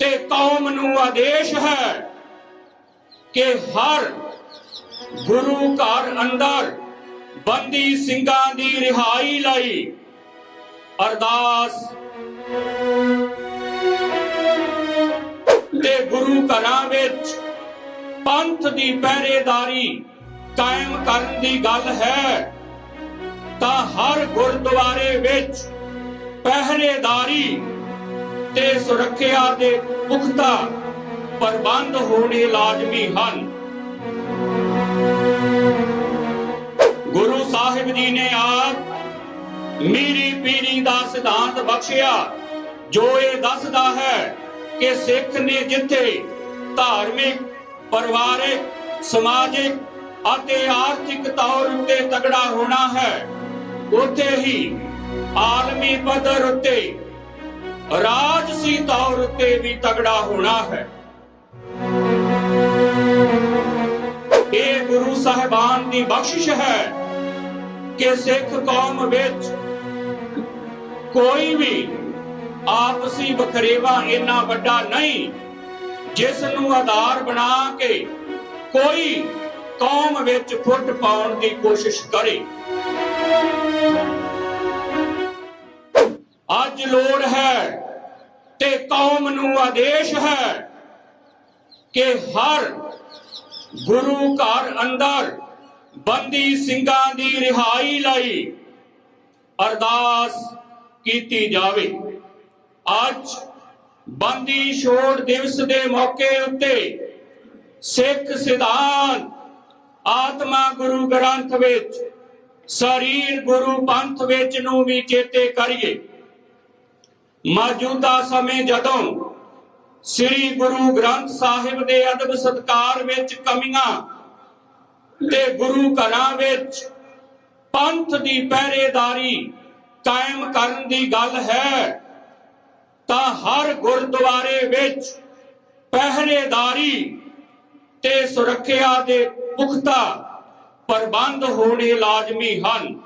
ਤੇ ਕੌਮ ਨੂੰ ਆਦੇਸ਼ ਹੈ ਕਿ ਹਰ ਗੁਰੂ ਘਰ ਅੰਦਰ ਬੰਦੀ ਸਿੰਘਾਂ ਦੀ ਰਿਹਾਈ ਲਈ ਅਰਦਾਸ ਤੇ ਗੁਰੂ ਘਰਾਂ ਵਿੱਚ ਪੰਥ ਦੀ ਪਹਿਰੇਦਾਰੀ ਕਾਇਮ ਕਰਨ ਦੀ ਗੱਲ ਹੈ, ਤਾਂ ਹਰ ਗੁਰਦੁਆਰੇ ਵਿੱਚ ਪਹਿਰੇਦਾਰੀ ਤੇ ਸੁਰੱਖਿਆ ਦੇ ਪੁਖਤਾ ਪ੍ਰਬੰਧ ਹੋਣੇ ਲਾਜ਼ਮੀ ਹਨ। ਗੁਰੂ ਸਾਹਿਬ ਜੀ ਨੇ ਆਪ ਮੀਰੀ ਪੀਰੀ ਦਾ ਸਿਧਾਂਤ ਬਖਸ਼ਿਆ, ਜੋ ਇਹ ਦੱਸਦਾ ਹੈ ਕਿ ਸਿੱਖ ਨੇ ਜਿੱਥੇ ਧਾਰਮਿਕ, ਪਰਿਵਾਰਿਕ, ਸਮਾਜਿਕ ਅਤੇ ਆਰਥਿਕ ਤੌਰ ਉੱਤੇ ਤਗੜਾ ਹੋਣਾ ਹੈ, ਉੱਥੇ ਹੀ ਆਲਮੀ ਪੱਧਰ ਉੱਤੇ ਰਾਜਸੀ ਤੌਰ ਉੱਤੇ ਵੀ ਤਗੜਾ ਹੋਣਾ ਹੈ। ਇਹ ਗੁਰੂ ਸਾਹਿਬਾਨ ਦੀ ਬਖਸ਼ਿਸ਼ ਹੈ ਕਿ ਸਿੱਖ ਕੌਮ ਵਿੱਚ ਕੋਈ ਵੀ ਆਪਸੀ ਵਖਰੇਵਾ ਇੰਨਾ ਵੱਡਾ ਨਹੀਂ ਜਿਸ ਨੂੰ ਆਧਾਰ ਬਣਾ ਕੇ ਕੋਈ ਕੌਮ ਵਿੱਚ ਫੁੱਟ ਪਾਉਣ ਦੀ ਕੋਸ਼ਿਸ਼ ਕਰੇ। ਅੱਜ ਲੋੜ ਹੈ ਤੇ ਕੌਮ ਨੂੰ ਆਦੇਸ਼ ਹੈ ਕਿ ਹਰ ਗੁਰੂ ਘਰ ਅੰਦਰ ਬੰਦੀ ਸਿੰਘਾਂ ਦੀ ਰਿਹਾਈ ਲਈ ਅਰਦਾਸ ਕੀਤੀ ਜਾਵੇ। ਅੱਜ ਬੰਦੀ ਛੋੜ ਦਿਵਸ ਦੇ ਮੌਕੇ ਉੱਤੇ ਸਿੱਖ ਸਿਧਾਂਤ ਆਤਮਾ ਗੁਰੂ ਗ੍ਰੰਥ ਵਿੱਚ, ਸਰੀਰ ਗੁਰੂ ਪੰਥ ਵਿੱਚ ਨੂੰ ਵੀ ਚੇਤੇ ਕਰੀਏ। ਮੌਜੂਦਾ ਸਮੇਂ ਜਦੋਂ ਸ੍ਰੀ ਗੁਰੂ ਗ੍ਰੰਥ ਸਾਹਿਬ ਦੇ ਅਦਬ ਸਤਕਾਰ ਵਿੱਚ ਕਮੀਆਂ ਤੇ ਗੁਰੂ ਘਰਾਂ ਵਿੱਚ ਪੰਥ ਦੀ ਪਹਿਰੇਦਾਰੀ ਕਾਇਮ ਕਰਨ ਦੀ ਗੱਲ ਹੈ, ਤਾਂ ਹਰ ਗੁਰਦੁਆਰੇ ਵਿੱਚ ਪਹਿਰੇਦਾਰੀ ਤੇ ਸੁਰੱਖਿਆ ਦੇ ਪੁਖਤਾ ਪ੍ਰਬੰਧ ਹੋਣੇ ਲਾਜ਼ਮੀ ਹਨ।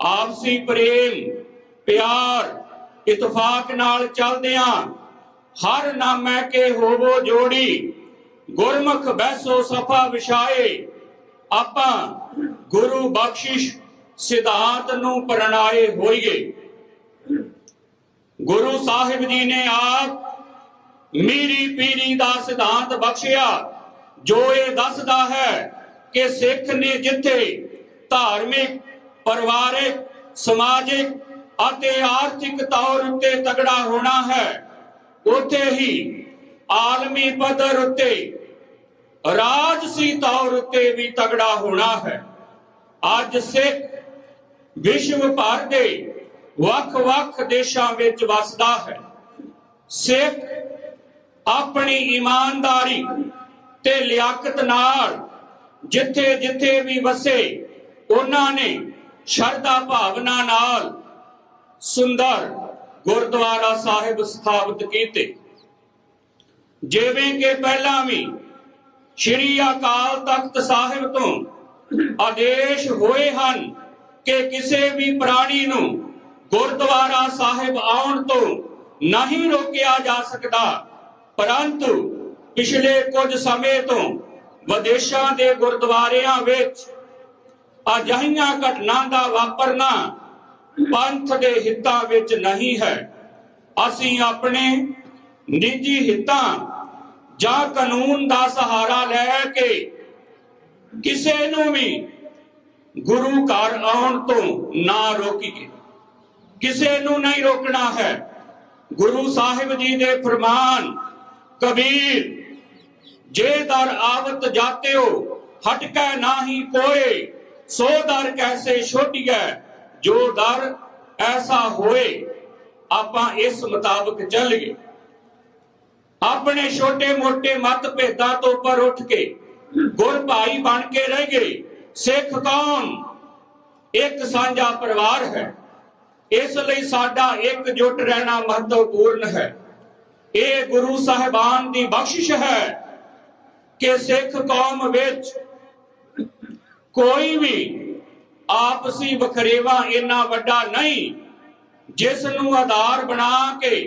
ਆਪਸੀ ਪ੍ਰੇਮ, ਪਿਆਰ ਇਤਫਾਕ ਨਾਲ ਚੱਲਦਿਆਂ ਹਰ ਨਾਮੈ ਕੇ ਹੋਵੋ ਜੋੜੀ, ਗੁਰਮੁਖ ਬੈਸੋ ਸਫਾ ਵਿਛਾਏ। ਆਪਾਂ ਗੁਰੂ ਬਖਸ਼ਿਸ਼ ਸਿਧਾਂਤ ਨੂੰ ਪ੍ਰਣਾਏ ਹੋਈਏ। ਗੁਰੂ ਸਾਹਿਬ ਜੀ ਨੇ ਆਪ ਮੀਰੀ ਪੀਰੀ ਦਾ ਸਿਧਾਂਤ ਬਖਸ਼ਿਆ, ਜੋ ਇਹ ਦੱਸਦਾ ਹੈ ਕਿ ਸਿੱਖ ਨੇ ਜਿੱਥੇ ਧਾਰਮਿਕ, ਪਰਿਵਾਰਿਕ, ਸਮਾਜਿਕ ਅਤੇ ਆਰਥਿਕ ਤੌਰ ਉੱਤੇ ਤਗੜਾ ਹੋਣਾ ਹੈ। ਉੱਥੇ ਹੀ ਆਲਮੀ ਪੱਧਰ ਉੱਤੇ, ਰਾਜਸੀ ਤੌਰ ਉੱਤੇ ਵੀ ਤਗੜਾ ਹੋਣਾ ਹੈ। ਅੱਜ ਸਿੱਖ ਵਿਸ਼ਵ ਭਰ ਦੇ ਵੱਖ-ਵੱਖ ਦੇਸ਼ਾਂ ਵਿੱਚ ਵਸਦਾ ਹੈ। ਸਿੱਖ ਆਪਣੀ ਇਮਾਨਦਾਰੀ ਤੇ ਲਿਆਕਤ ਨਾਲ ਜਿੱਥੇ-ਜਿੱਥੇ ਵੀ ਵਸੇ, ਉਹਨਾਂ ਨੇ ਸ਼ਰਧਾ ਭਾਵਨਾ ਨਾਲ ਸੁੰਦਰ ਗੁਰਦੁਆਰਾ ਸਾਹਿਬ ਸਥਾਪਿਤ ਕੀਤੇ। ਜਿਵੇਂ ਕਿ ਪਹਿਲਾਂ ਵੀ ਸ਼੍ਰੀ ਅਕਾਲ ਤਖਤ ਸਾਹਿਬ ਤੋਂ ਆਦੇਸ਼ ਹੋਏ ਹਨ ਕਿ ਕਿਸੇ ਵੀ ਪ੍ਰਾਣੀ ਨੂੰ ਗੁਰਦੁਆਰਾ ਸਾਹਿਬ ਆਉਣ ਤੋਂ ਨਹੀਂ ਰੋਕਿਆ ਜਾ ਸਕਦਾ, ਪਰੰਤੂ ਪਿਛਲੇ ਕੁਝ ਸਮੇਂ ਤੋਂ ਵਿਦੇਸ਼ਾਂ ਦੇ ਗੁਰਦੁਆਰਿਆਂ ਵਿੱਚ ਅਜਿਹੀਆਂ ਘਟਨਾ ਦਾ ਵਾਪਰਨਾ ਪੰਥ ਦੇ ਹਿੱਤਾਂ ਵਿੱਚ ਨਹੀਂ ਹੈ। ਅਸੀਂ ਆਪਣੇ ਨਿੱਜੀ ਹਿੱਤਾਂ ਜਾਂ ਕਾਨੂੰਨ ਦਾ ਸਹਾਰਾ ਲੈ ਕੇ ਕਿਸੇ ਨੂੰ ਵੀ ਗੁਰੂ ਘਰ ਆਉਣ ਤੋਂ ਨਾ ਰੋਕੀਏ। ਕਿਸੇ ਨੂੰ ਨਹੀਂ ਰੋਕਣਾ ਹੈ। ਗੁਰੂ ਸਾਹਿਬ ਜੀ ਦੇ ਫਰਮਾਨ, ਕਬੀਰ, ਜੇ ਦਰ ਆਵਤ ਜਾਤਿਓ, ਹਟਕੈ ਨਾਹੀ ਕੋਏ, ਸੋ ਦਰ ਕੈਸੇ ਛੋਟੀਐ ਜੋ ਦਰ ਐਸਾ ਹੋਏ, ਆਪਾਂ ਇਸ ਮੁਤਾਬਕ ਚੱਲੀਏ। ਆਪਣੇ ਛੋਟੇ-ਮੋਟੇ ਮਤ ਤੋਂ ਉੱਪਰ ਉੱਠ ਕੇ ਗੁਰ ਭਾਈ ਬਣ ਕੇ ਰਹਿ ਗਏ, ਸਿੱਖ ਕੌਮ ਇੱਕ ਸਾਂਝਾ ਪਰਿਵਾਰ ਹੈ। ਇਸ ਲਈ ਸਾਡਾ ਇੱਕ ਇਕਜੁੱਟ ਰਹਿਣਾ ਮਹੱਤਵਪੂਰਨ ਹੈ। ਇਹ ਗੁਰੂ ਸਾਹਿਬਾਨ ਦੀ ਬਖਸ਼ਿਸ਼ ਹੈ ਕਿ ਸਿੱਖ ਕੌਮ ਵਿੱਚ ਕੋਈ ਵੀ ਆਪਸੀ ਵਖਰੇਵਾ ਇੰਨਾ ਵੱਡਾ ਨਹੀਂ ਜਿਸ ਨੂੰ ਆਧਾਰ ਬਣਾ ਕੇ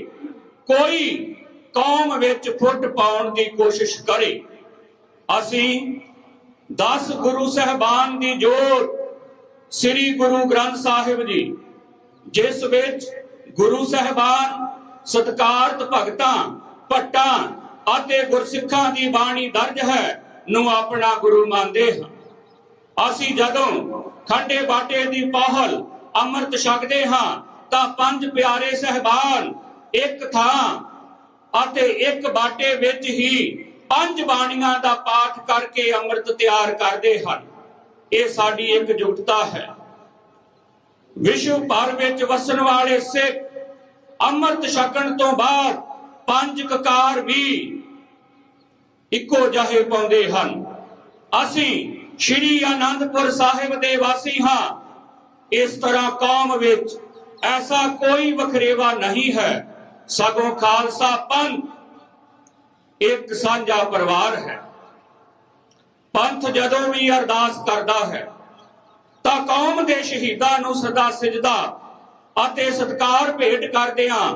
ਕੋਈ ਕੌਮ ਵਿੱਚ ਫੁੱਟ ਪਾਉਣ ਦੀ ਕੋਸ਼ਿਸ਼ ਕਰੇ। ਅਸੀਂ 10 ਗੁਰੂ ਸਹਿਬਾਨ ਦੀ ਜੋਤ ਸ੍ਰੀ ਗੁਰੂ ਗ੍ਰੰਥ ਸਾਹਿਬ ਜੀ ਜਿਸ ਵਿੱਚ ਗੁਰੂ ਸਹਿਬਾਨ, ਸਤਕਾਰਤ ਭਗਤਾਂ, ਭੱਟਾਂ ਅਤੇ ਗੁਰਸਿੱਖਾਂ ਦੀ ਬਾਣੀ ਦਰਜ ਹੈ, ਨੂੰ ਆਪਣਾ ਗੁਰੂ ਮੰਨਦੇ ਹਾਂ। ਅਸੀਂ ਜਦੋਂ ਖੰਡੇ ਬਾਟੇ ਦੀ ਪਹਲ ਅੰਮ੍ਰਿਤ ਛਕਦੇ ਹਾਂ, ਤਾਂ ਪੰਜ ਪਿਆਰੇ ਸਹਿਬਾਨ ਇੱਕ ਥਾਂ ਅਤੇ ਇੱਕ ਬਾਟੇ ਵਿੱਚ ਹੀ ਪੰਜ ਬਾਣੀਆਂ ਦਾ ਪਾਠ ਕਰਕੇ ਅੰਮ੍ਰਿਤ ਤਿਆਰ ਕਰਦੇ ਹਨ। ਇਹ ਸਾਡੀ ਇੱਕ ਜੁਗਤਤਾ ਹੈ। ਵਿਸ਼ਵ ਭਰ ਵਿੱਚ ਵਸਣ ਵਾਲੇ ਸਿੱਖ ਅੰਮ੍ਰਿਤ ਛਕਣ ਤੋਂ ਬਾਅਦ ਪੰਜ ਕਕਾਰ ਵੀ ਇੱਕੋ ਜਹੇ ਪਾਉਂਦੇ ਹਨ। ਅਸੀਂ ਸ਼੍ਰੀ ਆਨੰਦਪੁਰ ਸਾਹਿਬ ਦੇ ਵਾਸੀ ਹਾਂ। ਇਸ ਤਰ੍ਹਾਂ ਕੌਮ ਵਿੱਚ ਐਸਾ ਕੋਈ ਵਖਰੇਵਾ ਨਹੀਂ ਹੈ। ਸਗੋਂ ਖਾਲਸਾ ਪੰਥ ਇੱਕ ਸਾਂਝਾ ਪਰਿਵਾਰ ਹੈ। ਪੰਥ ਜਦੋਂ ਵੀ ਅਰਦਾਸ ਕਰਦਾ ਹੈ, ਤਾਂ ਕੌਮ ਦੇ ਸ਼ਹੀਦਾਂ ਨੂੰ ਸਦਾ ਸਜਦਾ ਅਤੇ ਸਤਕਾਰ ਭੇਟ ਕਰਦਿਆਂ